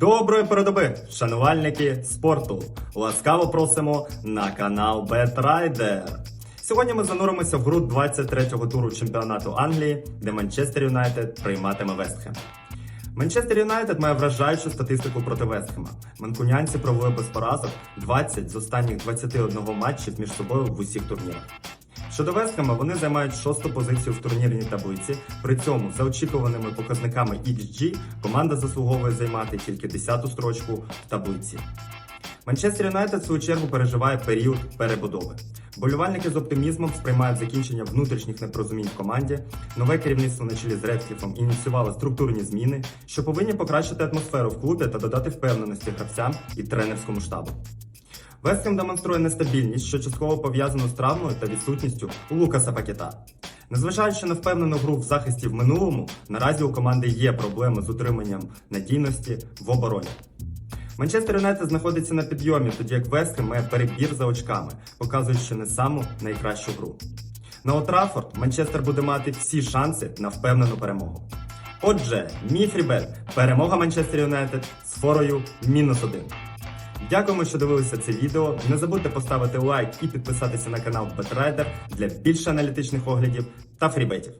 Доброї передоби, шанувальники спорту! Ласкаво просимо на канал Бетрайдер. Сьогодні ми зануримося в гру 23-го туру чемпіонату Англії, де Манчестер Юнайтед прийматиме Вестхем. Манчестер Юнайтед має вражаючу статистику проти Вестхема. Манкунянці провели без поразок 20 з останніх 21 матчів між собою в усіх турнірах. Щодо Вестхема, вони займають шосту позицію в турнірній таблиці. При цьому за очікуваними показниками XG команда заслуговує займати тільки 10-ту строчку в таблиці. Манчестер Юнайтед в свою чергу переживає період перебудови. Болівальники з оптимізмом сприймають закінчення внутрішніх непорозумінь в команді. Нове керівництво на чолі з Редкліфом ініціювало структурні зміни, що повинні покращити атмосферу в клубі та додати впевненості гравцям і тренерському штабу. Вестхем демонструє нестабільність, що частково пов'язано з травмою та відсутністю у Лукаса Пакета. Незважаючи на впевнену гру в захисті в минулому, наразі у команди є проблеми з утриманням надійності в обороні. Манчестер Юнайтед знаходиться на підйомі, тоді як Вестхем має перебір за очками, показуючи не саму найкращу гру. На Олд Траффорд Манчестер буде мати всі шанси на впевнену перемогу. Отже, мій фрібет – перемога Манчестер Юнайтед з форою мінус один. Дякуємо, що дивилися це відео. Не забудьте поставити лайк і підписатися на канал BetRider для більше аналітичних оглядів та фрібетів.